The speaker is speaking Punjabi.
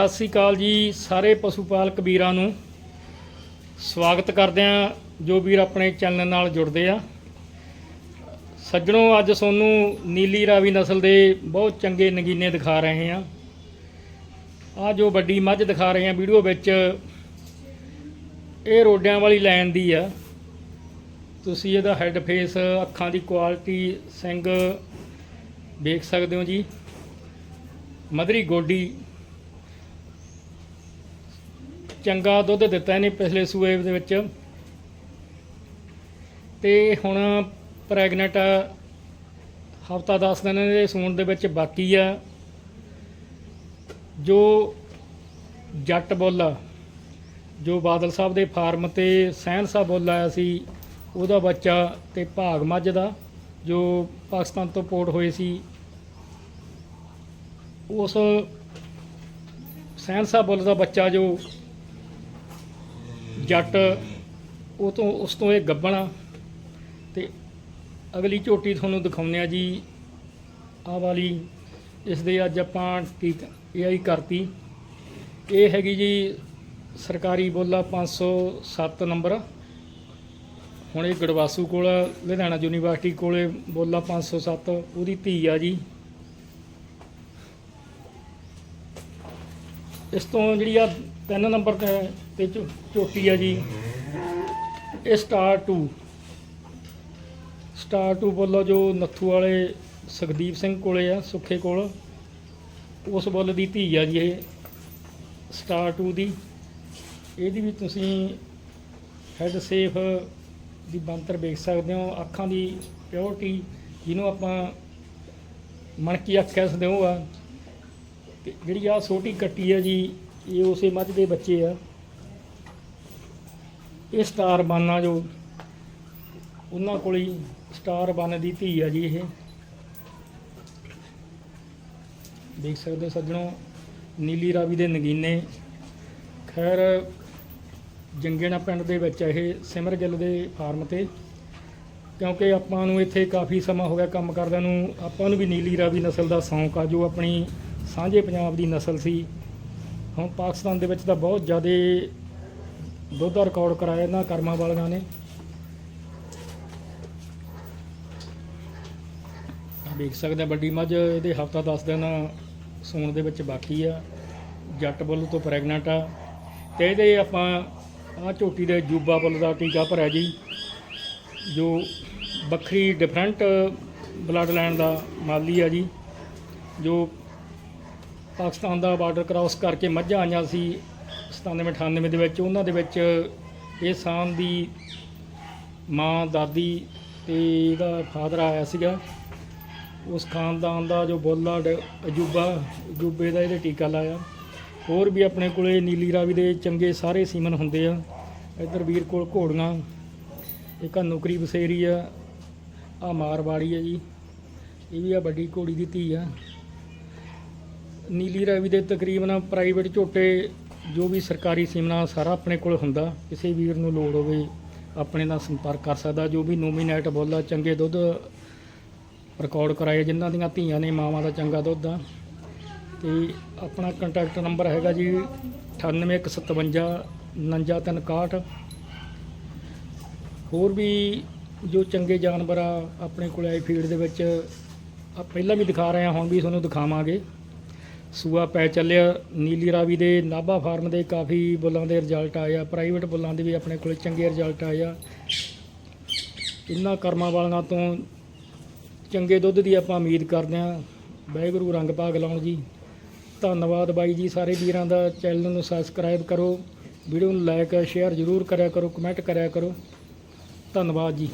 ਸਤਿ ਸ੍ਰੀ ਅਕਾਲ ਜੀ ਸਾਰੇ ਪਸ਼ੂ ਪਾਲਕ ਵੀਰਾਂ ਨੂੰ। ਸਵਾਗਤ ਕਰਦੇ ਆ ਜੋ ਵੀਰ ਆਪਣੇ ਚੈਨਲ ਨਾਲ ਜੁੜਦੇ ਆ। ਸੱਜਣੋ, ਅੱਜ ਤੁਹਾਨੂੰ ਨੀਲੀ ਰਾਵੀ ਨਸਲ ਦੇ ਬਹੁਤ ਚੰਗੇ ਨਗੀਨੇ ਦਿਖਾ ਰਹੇ ਆ ਆ ਜੋ ਵੱਡੀ ਮੱਝ ਦਿਖਾ ਰਹੇ ਆ ਵੀਡੀਓ ਵਿੱਚ, ਇਹ ਰੋਡਿਆਂ ਵਾਲੀ ਲਾਈਨ ਦੀ ਆ। ਤੁਸੀਂ ਇਹਦਾ ਹੈੱਡ ਫੇਸ ਅੱਖਾਂ ਦੀ ਕੁਆਲਿਟੀ ਸਿੰਘ ਵੇਖ ਸਕਦੇ ਹੋ ਜੀ। ਮਧਰੀ ਗੋਡੀ ਚੰਗਾ ਦੁੱਧ ਦਿੱਤਾ ਇਹਨੇ ਪਿਛਲੇ ਸੂਏ ਦੇ ਵਿੱਚ। ਤੇ ਹੁਣ ਪ੍ਰੈਗਨੈਂਟ ਹਫਤਾ 10 ਦਿਨ ਦੇ ਸੂਣ ਦੇ ਵਿੱਚ ਬਾਕੀ ਆ। ਜੋ ਜੱਟ ਬੁੱਲ ਜੋ ਬਾਦਲ ਸਾਹਿਬ ਦੇ ਫਾਰਮ ਤੇ ਸਹਿਨ ਸਾਹਿਬ ਬੁੱਲ ਆਇਆ ਸੀ, ਉਹਦਾ ਬੱਚਾ ਤੇ ਭਾਗ ਮੱਝ ਦਾ, ਜੋ ਪਾਕਿਸਤਾਨ ਤੋਂ ਪੋਰਟ ਹੋਏ ਸੀ, ਉਸ ਸਹਿਨ ਸਾਹਿਬ ਬੁੱਲ ਦਾ ਬੱਚਾ ਜੋ ਜੱਟ, ਉਹ ਤੋਂ, ਉਸ ਤੋਂ ਇਹ ਗੱਬਣਾ ਤੇ ਅਗਲੀ ਝੋਟੀ ਤੁਹਾਨੂੰ ਦਿਖਾਉਂਦੇ ਆ ਜੀ ਆ ਵਾਲੀ। ਇਸ ਦੇ ਅੱਜ ਆਪਾਂ ਟੀਕ ਏਆਈ ਕਰਤੀ। ਇਹ ਹੈਗੀ ਜੀ ਸਰਕਾਰੀ ਬੋਲਾ 507 ਨੰਬਰ। ਹੁਣ ਇਹ ਗੜਵਾਸੂ ਕੋਲ, ਲੁਧਿਆਣਾ ਯੂਨੀਵਰਸਿਟੀ ਕੋਲੇ ਬੋਲਾ 507 ਉਹਦੀ ਧੀ ਆ ਜੀ। ਇਸ ਤੋਂ ਜਿਹੜੀ ਆ ਤਿੰਨ ਨੰਬਰ ਤੇ ਤੇ ਝੋ- ਝੋਟੀ ਆ ਜੀ। ਇਹ ਸਟਾਰ 2 ਸਟਾਰ 2 ਬੋਲੋ ਜੋ ਨੱਥੂ ਵਾਲੇ ਸੁਖਦੀਪ ਸਿੰਘ ਕੋਲੇ ਆ, ਸੁੱਖੇ ਕੋਲ, ਉਸ ਬੁੱਲ ਦੀ ਧੀ ਆ ਜੀ ਇਹ, ਸਟਾਰ 2 ਦੀ। ਇਹਦੀ ਵੀ ਤੁਸੀਂ ਹੈਡ ਸੇਫ ਦੀ ਬੰਤਰ ਵੇਖ ਸਕਦੇ ਹੋ। ਅੱਖਾਂ ਦੀ ਪਿਓਰਟੀ ਜਿਹਨੂੰ ਆਪਾਂ ਮਣਕੀ ਅੱਖ ਕਹਿ ਸਕਦੇ ਹੋ ਆ। ਤੇ ਜਿਹੜੀ ਆ ਛੋਟੀ ਕੱਟੀ ਆ ਜੀ ਇਹ ਉਸੇ ਮੱਝ ਦੇ ਬੱਚੇ ਆ। ਇਹ ਸਟਾਰ ਬਾਨਾ ਜੋ ਉਹਨਾਂ ਕੋਲ ਹੀ ਸਟਾਰ ਬਨ ਦੀ ਧੀ ਆ ਜੀ ਇਹ। ਦੇਖ ਸਕਦੇ ਹੋ ਸੱਜਣੋ, ਨੀਲੀ ਰਾਵੀ ਦੇ ਨਗੀਨੇ। ਖੈਰ, ਜੰਗੇਣਾ ਪਿੰਡ ਦੇ ਵਿੱਚ ਇਹ ਸਿਮਰ ਗਿੱਲ ਦੇ ਫਾਰਮ ਤੇ। ਕਿਉਂਕਿ ਆਪਾਂ ਨੂੰ ਇੱਥੇ ਕਾਫੀ ਸਮਾਂ ਹੋ ਗਿਆ ਕੰਮ ਕਰਦਿਆਂ ਨੂੰ, ਆਪਾਂ ਨੂੰ ਵੀ ਨੀਲੀ ਰਾਵੀ ਨਸਲ ਦਾ ਸ਼ੌਂਕ ਆ, ਜੋ ਆਪਣੀ ਸਾਂਝੇ ਪੰਜਾਬ ਦੀ ਨਸਲ ਸੀ। ਹੁਣ ਪਾਕਿਸਤਾਨ ਦੇ ਵਿੱਚ ਤਾਂ ਬਹੁਤ ਜ਼ਿਆਦਾ ਦੁੱਧ ਦਾ ਰਿਕਾਰਡ ਕਰਾਇਆ ਇਹਨਾਂ ਕਰਮਾਂ ਵਾਲੀਆਂ ਨੇ। ਆਹ ਵੇਖ ਸਕਦੇ ਆ ਵੱਡੀ ਮੱਝ, ਇਹਦੇ ਹਫਤਾ 10 ਦਿਨ ਸੂਣ ਦੇ ਵਿੱਚ ਬਾਕੀ ਆ। ਜੱਟ ਬੁੱਲ ਤੋਂ ਪ੍ਰੈਗਨੈਂਟ ਆ। ਤੇ ਇਹਦੇ ਆਪਾਂ ਆਹ ਝੋਟੀ ਦੇ ਜੂਬਾ ਬੁੱਲ ਦਾ ਟੀਕਾ ਭਰਿਆ ਜੀ, ਜੋ ਵੱਖਰੀ ਡਿਫਰੈਂਟ ਬਲੱਡ ਲਾਈਨ ਦਾ ਮਾਲੀ ਆ ਜੀ, ਜੋ ਪਾਕਿਸਤਾਨ ਦਾ ਬਾਰਡਰ ਕ੍ਰਾਸ ਕਰਕੇ ਮੱਝਾਂ ਆਈਆਂ ਸੀ 97 98 ਦੇ ਵਿੱਚ। ਉਹਨਾਂ ਦੇ ਵਿੱਚ ਇਹ ਸਾਨ ਦੀ ਮਾਂ, ਦਾਦੀ ਤੇ ਇਹਦਾ ਫਾਦਰ ਆਇਆ ਸੀਗਾ। ਉਸ ਖਾਨਦਾਨ ਦਾ ਜੋ ਬੋਲਾ ਡ- ਅਜੂਬਾ, ਅਜੂਬੇ ਦਾ ਇਹਦੇ ਟੀਕਾ ਲਾਇਆ। ਹੋਰ ਵੀ ਆਪਣੇ ਕੋਲੇ ਨੀਲੀ ਰਾਵੀ ਦੇ ਚੰਗੇ ਸਾਰੇ ਸੀਮਨ ਹੁੰਦੇ ਆ। ਇੱਧਰ ਵੀਰ ਕੋਲ ਘੋੜੀਆਂ, ਇੱਕ ਆ ਨੌਕਰੀ ਬਸੇਰੀ ਆ ਆ ਮਾਰਵਾੜੀ ਆ ਜੀ। ਇਹ ਵੀ ਆ ਵੱਡੀ ਘੋੜੀ ਦੀ ਧੀ ਆ। ਨੀਲੀ ਰਾਵੀ ਦੇ ਤਕਰੀਬਨ ਪ੍ਰਾਈਵੇਟ ਝੋਟੇ, ਜੋ ਵੀ ਸਰਕਾਰੀ ਸੀਮਨਾ, ਸਾਰਾ ਆਪਣੇ ਕੋਲ ਹੁੰਦਾ। ਕਿਸੇ ਵੀਰ ਨੂੰ ਲੋੜ ਹੋਵੇ, ਆਪਣੇ ਨਾਲ ਸੰਪਰਕ ਕਰ ਸਕਦਾ। ਜੋ ਵੀ ਨੋਮੀਨੇਟ ਬੋਲਾ ਚੰਗੇ ਦੁੱਧ ਰਿਕਾਰਡ ਕਰਾਏ, ਜਿਨ੍ਹਾਂ ਦੀਆਂ ਧੀਆਂ ਨੇ, ਮਾਵਾਂ ਦਾ ਚੰਗਾ ਦੁੱਧ ਆ। ਤੇ ਆਪਣਾ ਕੰਟੈਕਟ ਨੰਬਰ ਹੈਗਾ ਜੀ 9857 5361 ਹੋਰ ਵੀ ਜੋ ਚੰਗੇ ਜਾਨਵਰ ਆ, ਆਪਣੇ ਕੋਲ ਆਈ ਫੀਲਡ ਦੇ ਵਿੱਚ ਪਹਿਲਾਂ ਵੀ ਦਿਖਾ ਰਹੇ ਆ, ਹੁਣ ਵੀ ਤੁਹਾਨੂੰ ਦਿਖਾਵਾਂਗੇ। ਸੂਆ ਪੈ ਚੱਲਿਆ, ਨੀਲੀ ਰਾਵੀ ਦੇ ਨਾਭਾ ਫਾਰਮ ਦੇ ਕਾਫੀ ਬੁੱਲਾਂ ਦੇ ਰਿਜ਼ਲਟ ਆਏ ਆ ਪ੍ਰਾਈਵੇਟ ਬੁੱਲਾਂ ਦੇ ਵੀ ਆਪਣੇ ਕੋਲ ਚੰਗੇ ਰਿਜ਼ਲਟ ਆਏ ਆ। ਇਹਨਾਂ ਕਰਮਾਂ ਵਾਲਿਆਂ ਤੋਂ ਚੰਗੇ ਦੁੱਧ ਦੀ ਆਪਾਂ ਉਮੀਦ ਕਰਦੇ ਹਾਂ। ਵਾਹਿਗੁਰੂ ਰੰਗ ਭਾਗ ਲਾਉਣ ਜੀ। ਧੰਨਵਾਦ ਬਾਈ ਜੀ ਸਾਰੇ ਵੀਰਾਂ ਦਾ ਚੈਨਲ ਨੂੰ ਸਬਸਕ੍ਰਾਈਬ ਕਰੋ। ਵੀਡੀਓ ਨੂੰ ਲਾਈਕ ਸ਼ੇਅਰ ਜ਼ਰੂਰ ਕਰਿਆ ਕਰੋ ਕਮੈਂਟ ਕਰਿਆ ਕਰੋ। ਧੰਨਵਾਦ ਜੀ।